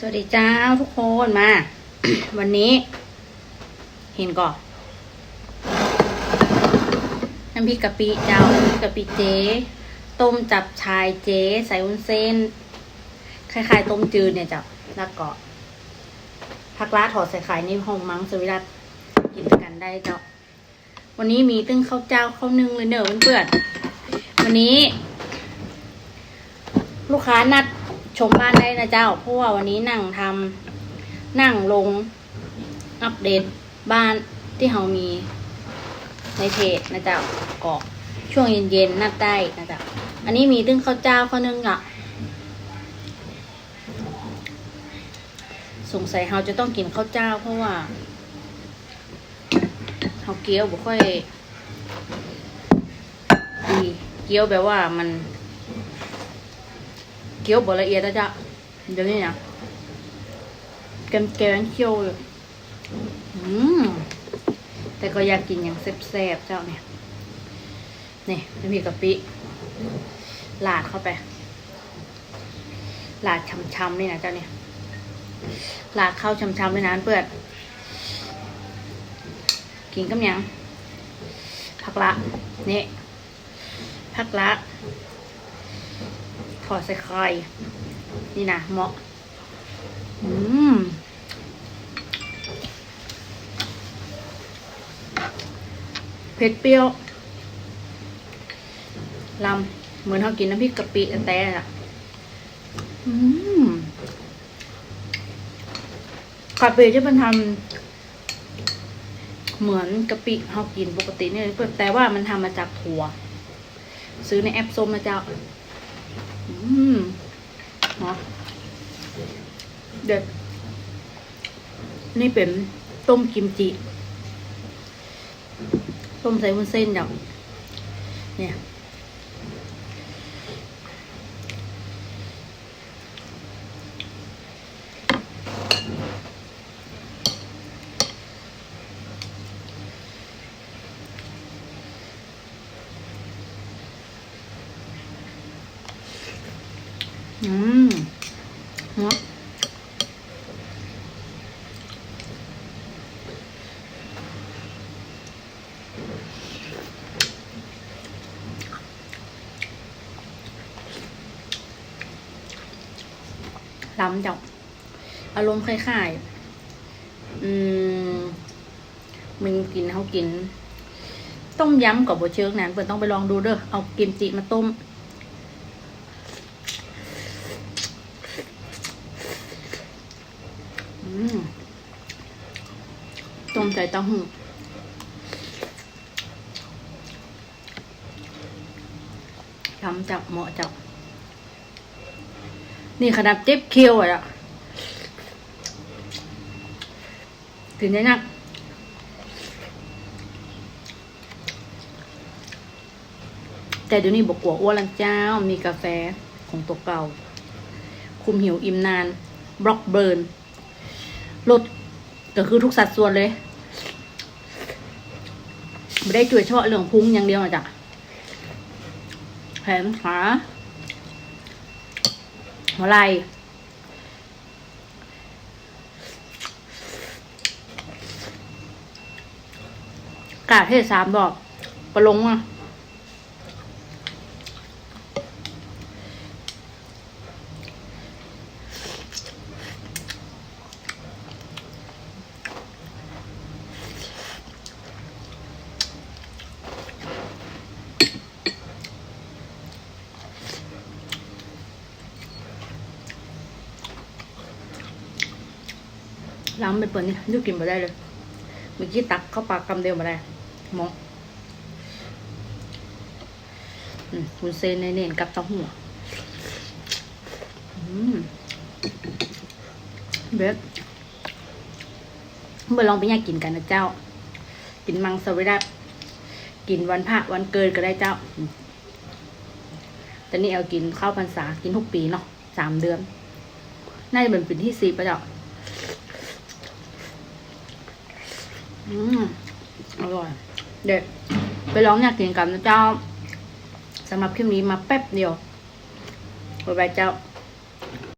สวัสดีเจ้าทุกคนมา วันนี้ เห็นก่อนน้ำพริกกะปิเจ้าน้ำพริกกะปิเจ๊ต้มจับชายเจ๊ใส่วุ้นเส้นคล้ายๆต้มจืดเนี่ยเจ้าแล้วก็ผักลาถอดใส่ไข่ในห้องมังสวิรัตกินกันได้เจ้าวันนี้มีตึ้งข้าวเจ้าข้าวนึ่งเลยเนอะเพื่อนๆวันนี้ ลูกค้านัด ชมบ้านได้นะเจ้า เพราะว่าวันนี้นั่งทำนั่งลงอัปเดตบ้านที่เรามีในเพจนะเจ้าก็ช่วงเย็นๆนัดได้นะเจ้าอันนี้มีตึ้งข้าวเจ้าข้าวนึ่งอะสงสัยเราจะต้องกินข้าวเจ้า เพราะว่าเราเกี๊ยวบ่ค่อยดีเกี๊ยวแบบว่ามัน เกี๊ยวบละเอียดแล้วจ้ะเดี๋ยวนี้นะแกมแกงเคี่ยวเลยอืมแต่ก็อยากกินอย่างแซ่บๆเจ้าเนี่ยนี่น้ำพริกะปิลาดเข้าไปลาดช้ำๆนี่นะเจ้าเนี่ยลาดเข้าช้ำๆเลยนะเปื่อนกินกับยังผักละนี่ผักละ ถอดใส่ไข่นี่นะเหมาะ อืมเผ็ดเปรี้ยวลำเหมือนเขากินน้ำพริกกะปิแต่ๆอะอืมกะปิที่มันทำเหมือนกะปิเขากินปกติเนี่ยแต่ว่ามันทำมาจากถั่ว ซื้อในแอปส้มนะเจ้า อืมเนาะเด็ด นี่เป็นต้มกิมจิ ต้มใส่วุ้นเส้นเดี๋ยวเนี่ย อืมเนาะล้ำจังอารมณ์คล้ายๆ อืม มึงกินเขากิน ต้มยำกับโบเชิงนั้นเปิดต้องไปลองดูเด้อ เอากิมจิมาต้ม อืมต้ มใจเต้าหู้ทำจับเหมาะจับ นี่ขนาดเจ็บเคี้ยวอะถึงได้นักแต่เดี๋ยวนี้บอกกลัวอ้วนลังเจ้า มีกาแฟของตัวเก่า คุมหิวอิ่มนาน บล็อกเบิร์นลดก็คือทุกสัดส่วนเลย ไม่ได้ช่วยเฉพาะเรื่องพุงอย่างเดียวนะจ๊ะแขนขาหัวไหล่กาเทศสามดอกประลงอะ ล้ำไปเปิดนี่ยูกินมาได้เลย เมื่อกี้ตักเข้าปากคำเดียวมาได้มองคุณเซนในเน่นกับเต้าหู้เบ็ดเมื่อลองไปย่ากินกันนะเจ้า กินมังสวิรัตกินวันพระวันเกิดก็ได้เจ้า แต่นี่เอากินข้าวพรรษากินทุกปีเนาะสามเดือน น่าจะเป็นปีที่สี่ปะเจ้า อืมอร่อย เด็ด ไปลองอยากกินกันนะเจ้าสำหรับคลิปนี้มาแป๊บเดียวบ๊ายบายเจ้า